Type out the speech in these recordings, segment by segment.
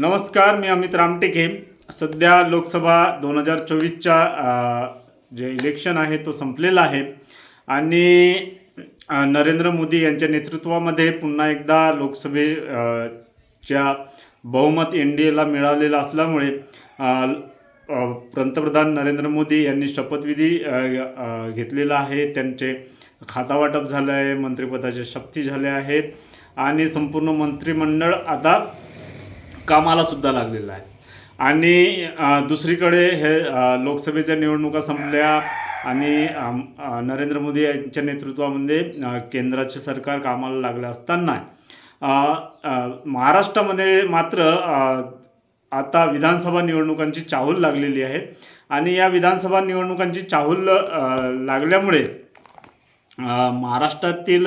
नमस्कार मी अमित रामटेके. सध्या लोकसभा दोन हजार चोवीसच्या जे इलेक्शन आहे तो संपलेला आहे. आणि नरेंद्र मोदी यांच्या नेतृत्वामध्ये पुन्हा एकदा लोकसभे च्या बहुमत एन डी एला मिळालेलं असल्यामुळे पंतप्रधान नरेंद्र मोदी यांनी शपथविधी घेतलेला आहे. त्यांचे खातावाटप झालं आहे मंत्रिपदाचे शक्ती झाले आहेत आणि संपूर्ण मंत्रिमंडळ आता कामाला सुद्धा लागलेला आहे. आणि दुसरीकडे हे लोकसभेच्या निवडणुका संपल्या आणि नरेंद्र मोदी यांच्या नेतृत्वामध्ये केंद्राचे सरकार कामाला लागले असताना महाराष्ट्रामध्ये मात्र आता विधानसभा निवडणुकांची चाहूल लागलेली आहे. आणि या विधानसभा निवडणुकांची चाहूल लागल्यामुळे महाराष्ट्रातील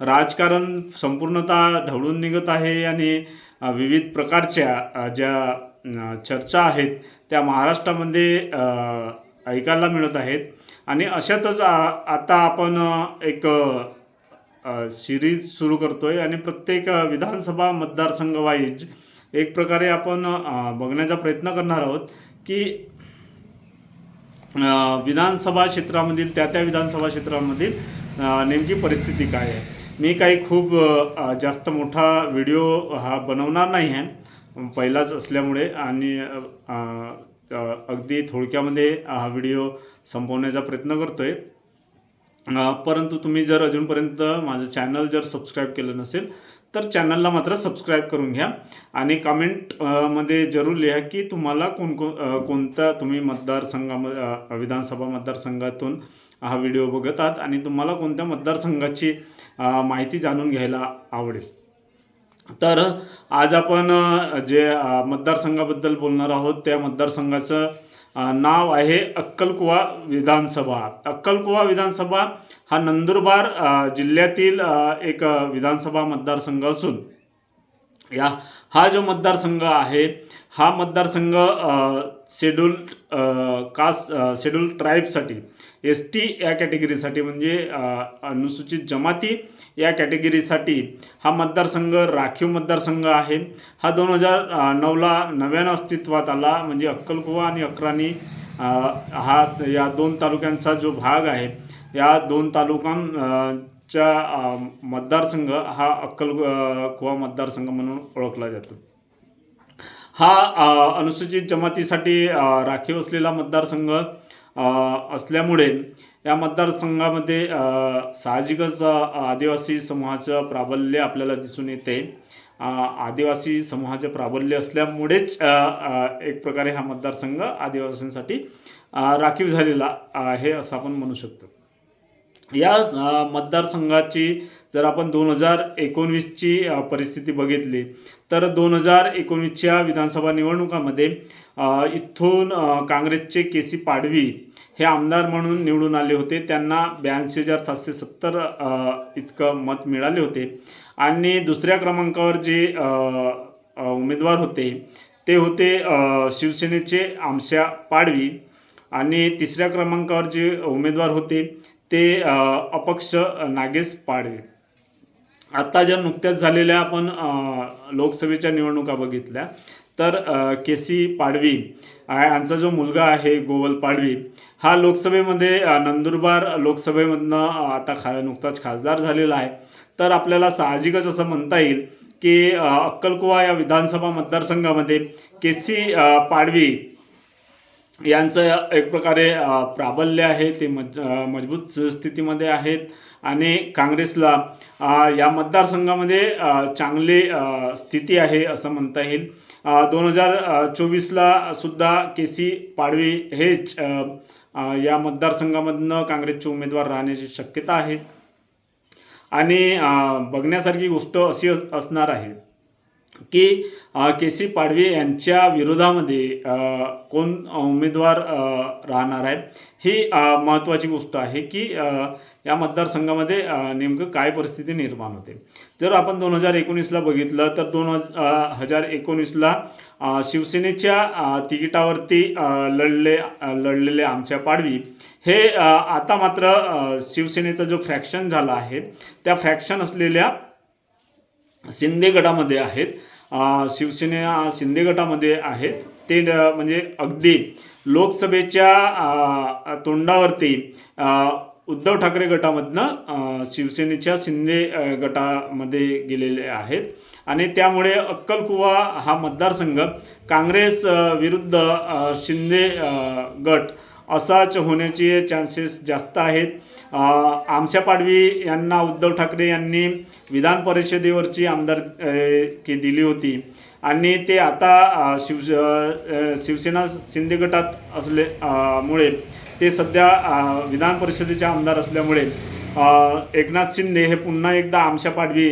राजकारण संपूर्णतः ढवळून निघत आहे आणि विविध प्रकारच्या ज्या चर्चा आहेत त्या महाराष्ट्रामध्ये ऐकायला मिळत आहेत. आणि अशातच आ- आता आपण एक सिरीज सुरू करतो आहे आणि प्रत्येक विधानसभा मतदारसंघवाईज एक प्रकारे आपण बघण्याचा प्रयत्न करणार आहोत की विधानसभा क्षेत्रामधील त्या त्या विधानसभा क्षेत्रामधील नेमकी परिस्थिती काय आहे. मी काही खूप जास्त मोठा व्हिडिओ हा बनवणार नाही आहे. पहिलाच असल्यामुळे आणि अगदी थोडक्यामध्ये हा व्हिडिओ संपवण्याचा प्रयत्न करतो आहे परंतु तुम्ही जर अजूनपर्यंत माझं चॅनल जर सबस्क्राईब केलं नसेल तर चॅनलला मात्र सबस्क्राईब करून घ्या. आणि कमेंटमध्ये जरूर लिहा की तुम्हाला कोण कोण कोणता तुम्ही मतदारसंघामध्ये विधानसभा मतदारसंघातून हा व्हिडिओ बघत आहात आणि तुम्हाला कोणत्या मतदारसंघाची माहिती जाणून घ्यायला आवडेल. तर आज आपण जे मतदारसंघाबद्दल बोलणार आहोत त्या मतदारसंघाचं नाव आहे अक्कलकुवा विधानसभा. अक्कलकुवा विधानसभा हा नंदुरबार जिल्ह्यातील एक विधानसभा मतदारसंघ असून या हा जो मतदारसंघ आहे हा मतदारसंघ शेड्युल्ड कास्ट शेड्युल ट्राईबसाठी एस टी या कॅटेगरीसाठी म्हणजे अनुसूचित जमाती या कॅटेगरीसाठी हा मतदारसंघ राखीव मतदारसंघ आहे. हा दोन हजार नऊला नव्यानं अस्तित्वात आला. म्हणजे अक्कलकुवा आणि अकराणी हा या दोन तालुक्यांचा जो भाग आहे या दोन तालुकां च्या मतदारसंघ हा अक्कल कुवा मतदारसंघ म्हणून ओळखला जातो. हा अनुसूचित जमातीसाठी राखीव असलेला मतदारसंघ असल्यामुळे या मतदारसंघामध्ये साहजिकच आदिवासी समूहाचं प्राबल्य आपल्याला दिसून येते. आदिवासी समूहाचं प्राबल्य असल्यामुळेच एक प्रकारे हा मतदारसंघ आदिवासींसाठी राखीव झालेला आहे असं आपण म्हणू शकतो. या मतदारसंघाची जर आपण दोन हजार एकोणवीसची परिस्थिती बघितली तर दोन हजार एकोणवीसच्या विधानसभा निवडणुकामध्ये इथून काँग्रेसचे के सी पाडवी हे आमदार म्हणून निवडून आले होते. त्यांना ब्याऐंशी हजार सातशे सत्तर इतकं मत मिळाले होते. आणि दुसऱ्या क्रमांकावर जे उमेदवार होते ते होते शिवसेनेचे आमशा पाडवी. आणि तिसऱ्या क्रमांकावर जे उमेदवार होते ते अपक्ष नागेश पाडवे. आत्ता ज्या नुकत्याच झालेल्या आपण लोकसभेच्या निवडणुका बघितल्या तर के सी पाडवी यांचा जो मुलगा आहे गोवल पाडवी हा लोकसभेमध्ये नंदुरबार लोकसभेमधनं आता खा नुकताच खासदार झालेला आहे. तर आपल्याला साहजिकच असं म्हणता येईल की अक्कलकुवा या विधानसभा मतदारसंघामध्ये के सी पाडवी यांचं एक प्रकारे प्राबल्य आहे ते मज मजबूत स्थितीमध्ये आहेत. आणि काँग्रेसला या मतदारसंघामध्ये चांगली स्थिती आहे असं म्हणता येईल. दोन हजार चोवीसला सुद्धा के सी पाडवी हेच या मतदारसंघामधनं काँग्रेसचे उमेदवार राहण्याची शक्यता आहे. आणि बघण्यासारखी गोष्ट अशी अस- असणार आहे. की के सी पाडवी यांच्या विरोधामध्ये कोण उमेदवार राहणार आहे? ही महत्त्वाची गोष्ट आहे की या मतदारसंघामध्ये नेमकं काय परिस्थिती निर्माण होते? जर आपण दोन हजार एकोणीसला बघितलं तर दोन हजार एकोणीसला शिवसेनेच्या तिकिटावरती लढले लढलेले आमच्या पाडवी हे आता मात्र शिवसेनेचा जो फ्रॅक्शन झाला आहे त्या फ्रॅक्शन असलेल्या शिंदे गटामध्ये आहेत. शिवसेना शिंदे गटामध्ये आहेत. ते म्हणजे अगदी लोकसभेच्या तोंडावरती उद्धव ठाकरे गटामधनं शिवसेनेच्या शिंदे गटामध्ये गेलेले आहेत. आणि त्यामुळे अक्कलकुवा हा मतदारसंघ काँग्रेस विरुद्ध शिंदे गट असाच होण्याचे चान्सेस जास्त आहेत. आमशा आमच्या पाडवी यांना उद्धव ठाकरे यांनी विधान परिषदेवरची आमदार की दिली होती. आणि ते आता शिव शिवसेना शिंदे गटात असले मुळे ते सध्या विधान परिषदेचे आमदार असल्यामुळे एकनाथ शिंदे हे पुन्हा एकदा आमच्या पाडवी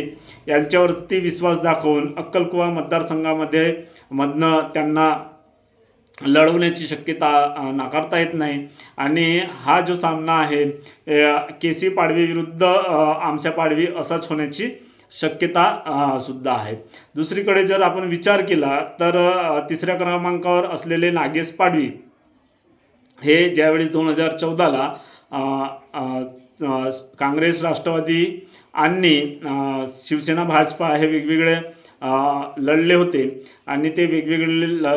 यांच्यावरती विश्वास दाखवून अक्कलकुवा मतदारसंघामध्ये मधनं त्यांना लढवण्याची शक्यता नाकारता येत नाही. आणि हा जो सामना आहे के सी पाडवी विरुद्ध आमच्या पाडवी असाच होण्याची शक्यता सुद्धा आहे. दुसरीकडे जर आपण विचार केला तर तिसऱ्या क्रमांकावर असलेले नागेश पाडवी हे ज्यावेळेस दोन हजार चौदाला काँग्रेस राष्ट्रवादी आणि शिवसेना भाजपा हे वेगवेगळे लढले होते. आणि ते वेगवेगळे ल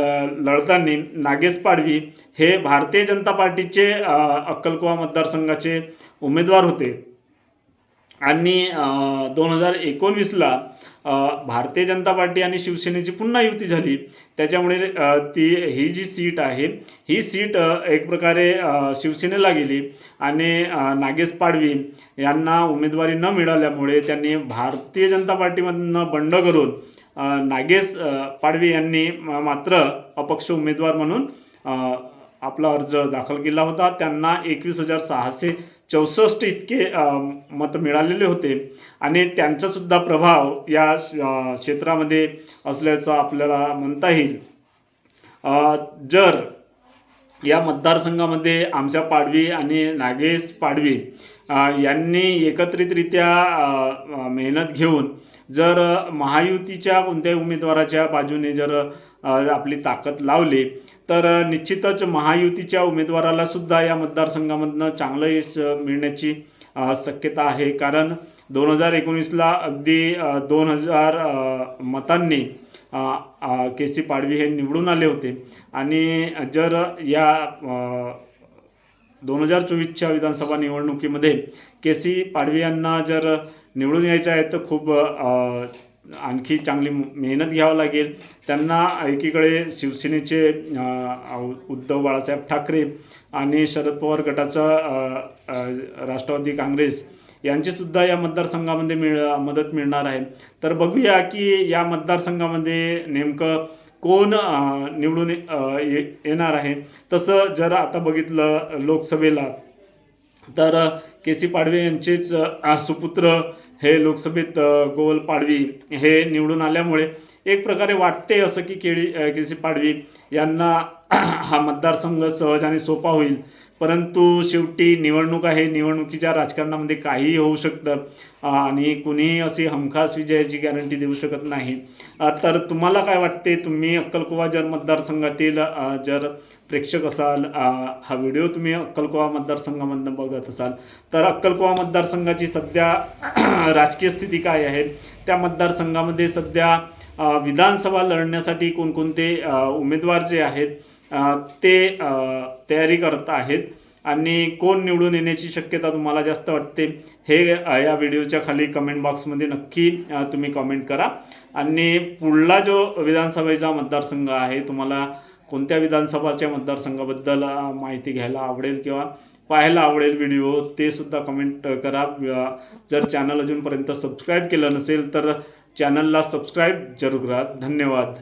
लढताना नागेश पाडवी हे भारतीय जनता पार्टीचे अक्कलकुवा मतदारसंघाचे उमेदवार होते. आणि दोन हजार एकोणवीसला भारतीय जनता पार्टी आणि शिवसेनेची पुन्हा युती झाली. त्याच्यामुळे ती ही जी सीट आहे ही सीट एक प्रकारे शिवसेनेला गेली. आणि नागेश पाडवी यांना उमेदवारी न मिळाल्यामुळे त्यांनी भारतीय जनता पार्टीमधनं बंड करून नागेश पाडवी यांनी मात्र अपक्ष उमेदवार म्हणून आपला अर्ज दाखल केला होता. त्यांना एकवीस हजार सहाशे चौसष्ट इतके मत मिळालेले होते. आणि त्यांचासुद्धा प्रभाव या श- क्षेत्रामध्ये असल्याचं आपल्याला म्हणता येईल. जर या मतदारसंघामध्ये आमच्या पाडवी आणि नागेश पाडवी यांनी एकत्रितरित्या मेहनत घेऊन जर महायुतीच्या कोणत्याही उमेदवाराच्या बाजूने जर आपली ताकद लावली तर निश्चितच महायुतीच्या उमेदवाराला सुद्धा या मतदारसंघामधनं चांगलं यश मिळण्याची शक्यता आहे. कारण दोन हजार एकोणीसला अगदी दोन हजार मतांनी के सी पाडवी हे निवडून आले होते. आणि जर या दोन हजार चोवीसच्या विधानसभा निवडणुकीमध्ये के सी पाडवी यांना जर निवडून यायचं आहे तर खूप आणखी चांगली मेहनत घ्यावं लागेल. त्यांना एकीकडे शिवसेनेचे उद्धव बाळासाहेब ठाकरे आणि शरद पवार गटाचा राष्ट्रवादी काँग्रेस यांचीसुद्धा या मतदारसंघामध्ये मिळ मदत मिळणार आहे. तर बघूया की या मतदारसंघामध्ये नेमकं कोण निवडून ये येणार आहे. तसं जर आता बघितलं लोकसभेला तर के सी पाडवे यांचेच सुपुत्र हे लोकसभेत गोवल पाडवी हे निवडून आल्यामुळे एक प्रकारे वाटते असं की केळी के सी पाडवी यांना हा मतदारसंघ सहज आणि सोपा होईल. परंतु शेवटी निवडणूक आहे निवडणुकीच्या राजकारणामध्ये काहीही होऊ शकतं. आणि कुणीही अशी हमखास विजयाची गॅरंटी देऊ शकत नाही. तर तुम्हाला काय वाटते? तुम्ही अक्कलकुवा जर मतदारसंघातील जर प्रेक्षक असाल हा व्हिडिओ तुम्ही अक्कलकुवा मतदारसंघामधनं बघत असाल तर अक्कलकुवा मतदारसंघाची सध्या राजकीय स्थिती काय आहे? त्या मतदारसंघामध्ये सध्या विधानसभा लढण्यासाठी कोणकोणते उमेदवार जे आहेत ते तयारी करत आहेत. आणि कोण निवडून येण्याची शक्यता तुम्हाला जास्त वाटते हे या व्हिडिओच्या खाली कमेंट बॉक्समध्ये नक्की तुम्ही कमेंट करा. आणि पुढला जो विधानसभेचा मतदारसंघ आहे तुम्हाला कोणत्या विधानसभाच्या मतदारसंघाबद्दल माहिती घ्यायला आवडेल किंवा पाहायला आवडेल व्हिडिओ ते सुद्धा कमेंट करा. जर चॅनल अजूनपर्यंत सबस्क्राईब केलं नसेल तर चॅनलला सबस्क्राईब जरूर करा. धन्यवाद.